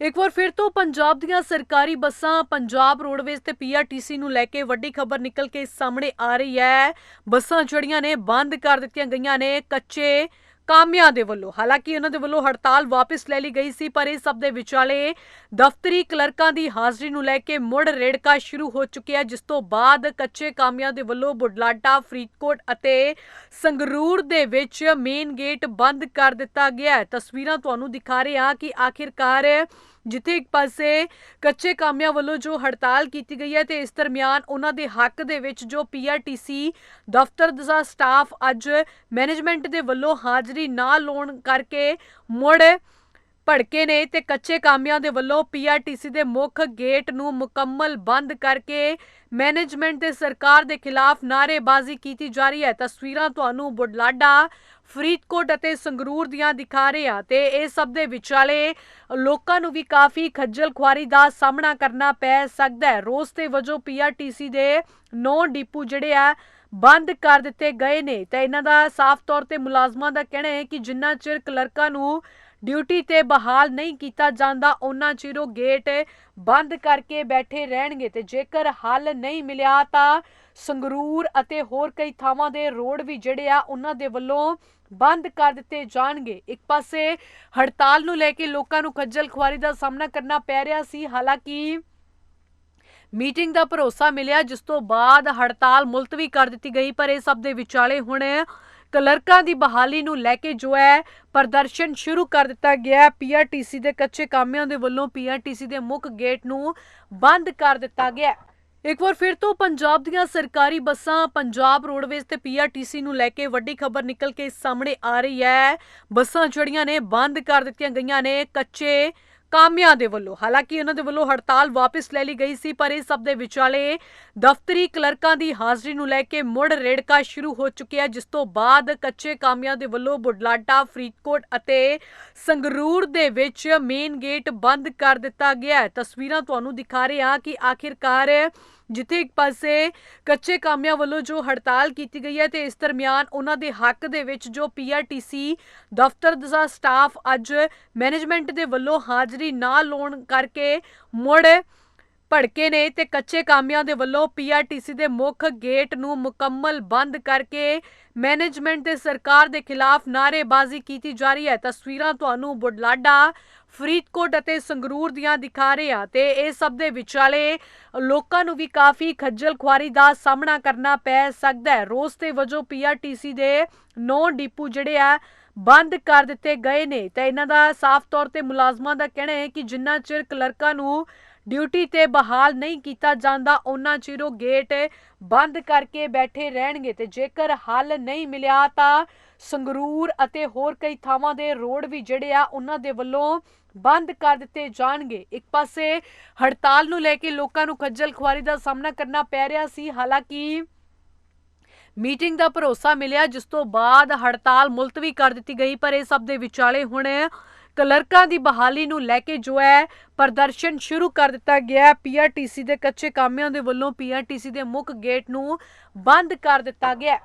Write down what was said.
ਇੱਕ ਵਾਰ ਫਿਰ ਤੋਂ ਪੰਜਾਬ ਦੀਆਂ ਸਰਕਾਰੀ ਬੱਸਾਂ ਪੰਜਾਬ ਰੋਡਵੇਜ਼ ਤੇ ਪੀਆਰਟੀਸੀ ਨੂੰ ਲੈ ਕੇ ਵੱਡੀ ਖਬਰ ਨਿਕਲ ਕੇ ਸਾਹਮਣੇ ਆ ਰਹੀ ਹੈ। ਬੱਸਾਂ ਜਿਹੜੀਆਂ ਨੇ ਬੰਦ ਕਰ ਦਿੱਤੀਆਂ ਗਈਆਂ ਨੇ, ਕੱਚੇ ਕਾਮਿਆਂ ਦੇ ਵੱਲੋਂ। ਹਾਲਾਂਕਿ ਉਹਨਾਂ ਦੇ ਵੱਲੋਂ ਹੜਤਾਲ ਵਾਪਸ ਲੈ ਲਈ ਗਈ ਸੀ, ਪਰ ਇਸ ਸਭ ਦੇ ਵਿਚਾਲੇ ਦਫ਼ਤਰੀ ਕਲਰਕਾਂ ਦੀ ਹਾਜ਼ਰੀ ਨੂੰ ਲੈ ਕੇ ਮੁੜ ਰੇੜਕਾ ਸ਼ੁਰੂ ਹੋ ਚੁੱਕਿਆ ਜਿਸ ਤੋਂ ਬਾਅਦ ਕੱਚੇ ਕਾਮਿਆਂ ਦੇ ਵੱਲੋਂ ਬੁਢਲਾਡਾ, ਫਰੀਦਕੋਟ ਅਤੇ ਸੰਗਰੂਰ ਦੇ ਵਿੱਚ ਮੇਨ ਗੇਟ ਬੰਦ ਕਰ ਦਿੱਤਾ ਗਿਆ ਤਸਵੀਰਾਂ ਤੁਹਾਨੂੰ ਦਿਖਾ ਰਹੇ ਹਾਂ ਕਿ ਆਖਿਰਕਾਰ ਜਿੱਥੇ ਇੱਕ ਪਾਸੇ ਕੱਚੇ ਕਾਮਿਆਂ ਵੱਲੋਂ ਜੋ ਹੜਤਾਲ ਕੀਤੀ ਗਈ ਹੈ ਤੇ ਇਸ ਦਰਮਿਆਨ ਉਹਨਾਂ ਦੇ ਹੱਕ ਦੇ ਵਿੱਚ ਜੋ ਪੀਆਰਟੀਸੀ ਦਫ਼ਤਰ ਦਾ ਸਟਾਫ ਅੱਜ ਮੈਨੇਜਮੈਂਟ ਦੇ ਵੱਲੋਂ ਹਾਜ਼ਰੀ ਨਾ ਲਾਉਣ ਕਰਕੇ ਮੁੜ ਭੜਕੇ ਨੇ ਤੇ ਕੱਚੇ ਕਾਮਿਆਂ ਦੇ ਵੱਲੋਂ ਪੀਆਰਟੀਸੀ ਦੇ ਮੁੱਖ ਗੇਟ ਨੂੰ ਮੁਕੰਮਲ ਬੰਦ ਕਰਕੇ ਮੈਨੇਜਮੈਂਟ ਤੇ ਸਰਕਾਰ ਦੇ ਖਿਲਾਫ ਨਾਅਰੇਬਾਜ਼ੀ ਕੀਤੀ ਜਾ ਰਹੀ ਹੈ। ਤਸਵੀਰਾਂ ਤੁਹਾਨੂੰ ਬੁਢਲਾਡਾ, ਫਰੀਦਕੋਟ ਅਤੇ ਸੰਗਰੂਰ ਦੀਆਂ ਦਿਖਾ ਰਹੇ ਆ ਤੇ ਇਹ ਸਭ ਦੇ ਵਿਚਾਲੇ ਲੋਕਾਂ ਨੂੰ ਵੀ ਕਾਫੀ ਖੱਜਲ ਖੁਆਰੀ ਦਾ ਸਾਹਮਣਾ ਕਰਨਾ ਪੈ ਸਕਦਾ ਹੈ। ਰੋਸ ਤੇ ਵਜੋਂ ਪੀਆਰਟੀਸੀ ਦੇ ਨੌ ਡਿਪੂ ਜਿਹੜੇ ਆ, ਬੰਦ ਕਰ ਦਿੱਤੇ ਗਏ ਨੇ। ਤੇ ਇਹਨਾਂ ਦਾ ਸਾਫ਼ ਤੌਰ ਤੇ ਮੁਲਾਜ਼ਮਾਂ ਦਾ ਕਹਿਣਾ ਹੈ ਕਿ ਜਿੰਨਾ ਚਿਰ ਕਲਰਕਾਂ ਨੂੰ ਡਿਊਟੀ ਤੇ ਬਹਾਲ ਨਹੀਂ ਕੀਤਾ ਜਾਂਦਾ, ਉਹਨਾਂ ਚਿਰ ਉਹ ਗੇਟ ਬੰਦ ਕਰਕੇ ਬੈਠੇ ਰਹਿਣਗੇ ਤੇ ਜੇਕਰ ਹੱਲ ਨਹੀਂ ਮਿਲਿਆ ਤਾਂ ਸੰਗਰੂਰ ਅਤੇ ਹੋਰ ਕਈ ਥਾਵਾਂ ਦੇ ਰੋਡ ਵੀ ਜਿਹੜੇ ਆ, ਉਹਨਾਂ ਦੇ ਵੱਲੋਂ ਬੰਦ ਕਰ ਦਿੱਤੇ ਜਾਣਗੇ। ਇੱਕ ਪਾਸੇ ਹੜਤਾਲ ਨੂੰ ਲੈ ਕੇ ਲੋਕਾਂ ਨੂੰ ਖੱਜਲ ਖੁਆਰੀ ਦਾ ਸਾਹਮਣਾ ਕਰਨਾ ਪੈ ਰਿਹਾ ਸੀ, ਹਾਲਾਂਕਿ ਮੀਟਿੰਗ ਦਾ ਭਰੋਸਾ ਮਿਲਿਆ, ਜਿਸ ਤੋਂ ਬਾਅਦ ਹੜਤਾਲ ਮੁਲਤਵੀ ਕਰ ਦਿੱਤੀ ਗਈ, ਪਰ ਇਹ ਸਭ ਦੇ ਵਿਚਾਲੇ ਹੁਣ ਕਲਰਕਾਂ ਦੀ ਬਹਾਲੀ ਨੂੰ ਲੈ ਕੇ ਜੋ ਹੈ ਪ੍ਰਦਰਸ਼ਨ ਸ਼ੁਰੂ ਕਰ ਦਿੱਤਾ ਗਿਆ ਪੀਆਰਟੀਸੀ ਦੇ ਕੱਚੇ ਕਾਮਿਆਂ ਦੇ ਵੱਲੋਂ ਪੀਆਰਟੀਸੀ ਦੇ ਮੁੱਖ ਗੇਟ ਨੂੰ ਬੰਦ ਕਰ ਦਿੱਤਾ ਗਿਆ ਇੱਕ ਵਾਰ ਫਿਰ ਤੋਂ ਪੰਜਾਬ ਦੀਆਂ ਸਰਕਾਰੀ ਬੱਸਾਂ ਪੰਜਾਬ ਰੋਡਵੇਜ਼ ਤੇ ਪੀਆਰਟੀਸੀ ਨੂੰ ਲੈ ਕੇ ਵੱਡੀ ਖਬਰ ਨਿਕਲ ਕੇ ਸਾਹਮਣੇ ਆ ਰਹੀ ਹੈ। ਬੱਸਾਂ ਜਿਹੜੀਆਂ ਨੇ ਬੰਦ ਕਰ ਦਿੱਤੀਆਂ ਗਈਆਂ ਨੇ। ਕੱਚੇ ਕਾਮਿਆਂ ਦੇ ਵੱਲੋਂ। ਹਾਲਾਂਕਿ ਉਹਨਾਂ ਦੇ ਵੱਲੋਂ ਹੜਤਾਲ ਵਾਪਸ ਲੈ ਲਈ ਗਈ ਸੀ, ਪਰ ਇਸ ਸਭ ਦੇ ਵਿਚਾਲੇ ਦਫ਼ਤਰੀ ਕਲਰਕਾਂ ਦੀ ਹਾਜ਼ਰੀ ਨੂੰ ਲੈ ਕੇ ਮੁੜ ਰੇੜਕਾ ਸ਼ੁਰੂ ਹੋ ਚੁੱਕਿਆ, ਜਿਸ ਤੋਂ ਬਾਅਦ ਕੱਚੇ ਕਾਮਿਆਂ ਦੇ ਵੱਲੋਂ ਬੁਢਲਾਡਾ, ਫਰੀਦਕੋਟ ਅਤੇ ਸੰਗਰੂਰ ਦੇ ਵਿੱਚ ਮੇਨ ਗੇਟ ਬੰਦ ਕਰ ਦਿੱਤਾ ਗਿਆ ਹੈ। ਤਸਵੀਰਾਂ ਤੁਹਾਨੂੰ ਦਿਖਾ ਰਹੇ ਹਾਂ ਕਿ ਆਖਿਰਕਾਰ ਜਿੱਥੇ ਇੱਕ ਪਾਸੇ ਕੱਚੇ ਕਾਮਿਆਂ ਵੱਲੋਂ ਜੋ ਹੜਤਾਲ ਕੀਤੀ ਗਈ ਹੈ ਤੇ ਇਸ ਦਰਮਿਆਨ ਉਹਨਾਂ ਦੇ ਹੱਕ ਦੇ ਵਿੱਚ ਜੋ ਪੀਆਰਟੀਸੀ ਦਫ਼ਤਰ ਦਾ ਸਟਾਫ ਅੱਜ ਮੈਨੇਜਮੈਂਟ ਦੇ ਵੱਲੋਂ ਹਾਜ਼ਰੀ ਨਾ ਲਾਉਣ ਕਰਕੇ ਮੁੜ ਭੜਕੇ ਨੇ ਤੇ ਕੱਚੇ ਕਾਮਿਆਂ ਦੇ ਵੱਲੋਂ ਪੀਆਰਟੀਸੀ ਦੇ ਮੁੱਖ ਗੇਟ ਨੂੰ ਮੁਕੰਮਲ ਬੰਦ ਕਰਕੇ ਮੈਨੇਜਮੈਂਟ ਤੇ ਸਰਕਾਰ ਦੇ ਖਿਲਾਫ ਨਾਅਰੇਬਾਜ਼ੀ ਕੀਤੀ ਜਾ ਰਹੀ ਹੈ। ਤਸਵੀਰਾਂ ਤੁਹਾਨੂੰ ਬੁਢਲਾਡਾ, ਫਰੀਦਕੋਟ ਅਤੇ ਸੰਗਰੂਰ ਦੀਆਂ ਦਿਖਾ ਰਹੇ ਆ ਤੇ ਇਹ ਸਭ ਦੇ ਵਿਚਾਲੇ ਲੋਕਾਂ ਨੂੰ ਵੀ ਕਾਫੀ ਖੱਜਲ ਖੁਆਰੀ ਦਾ ਸਾਹਮਣਾ ਕਰਨਾ ਪੈ ਸਕਦਾ ਹੈ। ਰੋਸ ਤੇ ਵਜੋਂ ਪੀਆਰਟੀਸੀ ਦੇ ਨੌ ਡਿਪੂ ਜਿਹੜੇ ਆ ਬੰਦ ਕਰ ਦਿੱਤੇ ਗਏ ਨੇ। ਤੇ ਇਹਨਾਂ ਦਾ ਸਾਫ਼ ਤੌਰ ਤੇ ਮੁਲਾਜ਼ਮਾਂ ਦਾ ਕਹਿਣਾ ਹੈ ਕਿ ਜਿੰਨਾ ਚਿਰ ਕਲਰਕਾਂ ਨੂੰ ਡਿਊਟੀ ਤੇ ਬਹਾਲ ਨਹੀਂ ਕੀਤਾ ਜਾਂਦਾ ਉਹਨਾਂ ਚਿਰ ਉਹ ਗੇਟ ਬੰਦ ਕਰਕੇ ਬੈਠੇ ਰਹਿਣਗੇ। ਤੇ ਜੇਕਰ ਹੱਲ ਨਹੀਂ ਮਿਲਿਆ ਤਾਂ ਸੰਗਰੂਰ ਅਤੇ ਹੋਰ ਕਈ ਥਾਵਾਂ ਦੇ ਰੋਡ ਵੀ ਜਿਹੜੇ ਆ, ਉਹਨਾਂ ਦੇ ਵੱਲੋਂ ਬੰਦ ਕਰ ਦਿੱਤੇ ਜਾਣਗੇ। ਇੱਕ ਪਾਸੇ ਹੜਤਾਲ ਨੂੰ ਲੈ ਕੇ ਲੋਕਾਂ ਨੂੰ ਖੱਜਲ ਖੁਆਰੀ ਦਾ ਸਾਹਮਣਾ ਕਰਨਾ ਪੈ ਰਿਹਾ ਸੀ। ਹਾਲਾਂਕਿ ਮੀਟਿੰਗ ਦਾ ਭਰੋਸਾ ਮਿਲਿਆ, ਜਿਸ ਤੋਂ ਬਾਅਦ ਹੜਤਾਲ ਮੁਲਤਵੀ ਕਰ ਦਿੱਤੀ ਗਈ, ਪਰ ਇਹ ਸਭ ਦੇ ਵਿਚਾਲੇ ਹੁਣ ਕਲਰਕਾਂ ਦੀ ਬਹਾਲੀ ਨੂੰ ਲੈ ਕੇ ਜੋ ਹੈ ਪ੍ਰਦਰਸ਼ਨ ਸ਼ੁਰੂ ਕਰ ਦਿੱਤਾ ਗਿਆ ਪੀਆਰਟੀਸੀ ਦੇ ਕੱਚੇ ਕਾਮਿਆਂ ਦੇ ਵੱਲੋਂ ਪੀਆਰਟੀਸੀ ਦੇ ਮੁੱਖ ਗੇਟ ਨੂੰ ਬੰਦ ਕਰ ਦਿੱਤਾ ਗਿਆ